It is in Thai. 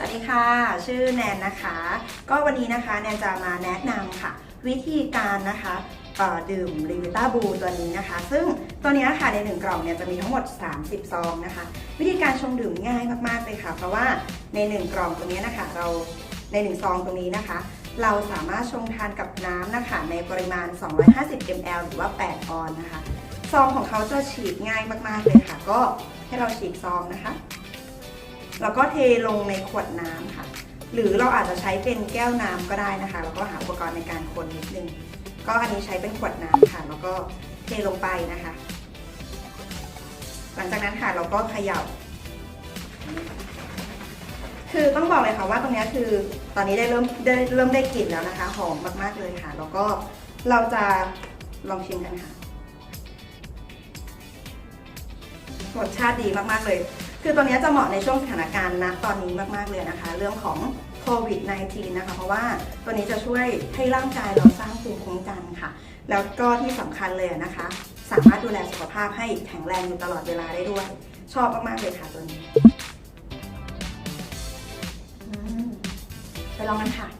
สวัสดีค่ะ ชื่อแนนนะคะ ก็วันนี้นะคะแนนจะมาแนะนำค่ะ วิธีการนะคะดื่มลิวิต้าบูตัวนี้นะคะ ซึ่งตัวนี้ค่ะใน 1 กล่องเนี่ยจะมีทั้งหมด 30 ซองนะคะ วิธีการชงดื่มง่ายมากๆเลยค่ะ เพราะว่าใน 1 กล่องตัวนี้นะคะเราใน 1 ซองตรงนี้นะคะ เราสามารถชงทานกับน้ำนะคะในปริมาณ 250 ml หรือว่า 8 ออนนะคะ ซองของเขาจะฉีกง่ายมากๆเลยค่ะ ก็ให้เราฉีกซองนะคะ แล้วก็เทลงในขวดน้ำค่ะ หรือเราอาจจะใช้เป็นแก้วน้ำก็ได้นะคะ แล้วก็หาอุปกรณ์ในการคนนิดนึง ก็อันนี้ใช้เป็นขวดน้ำค่ะ แล้วก็เทลงไปนะคะ หลังจากนั้นค่ะเราก็เขย่าคือต้องบอกเลยค่ะว่าตรงนี้คือตอนนี้ได้เริ่มได้เริ่มได้กลิ่นแล้วนะคะ หอมมากๆเลยค่ะ แล้วก็เราจะลองชิมกันค่ะ รสชาติดีมากๆเลย คือตัวนี้จะเหมาะในช่วงสถานการณ์ณตอนนี้มากๆเลยนะคะ เรื่องของโควิด -19 นะคะ เพราะว่าตัวนี้จะช่วยให้ร่างกายเราสร้างภูมิคุ้มกันค่ะ แล้วก็ที่สำคัญเลยนะคะ สามารถดูแลสุขภาพให้แข็งแรงอยู่ตลอดเวลาได้ด้วย ชอบมากๆเลยค่ะตัวนี้ไปลองกันค่ะ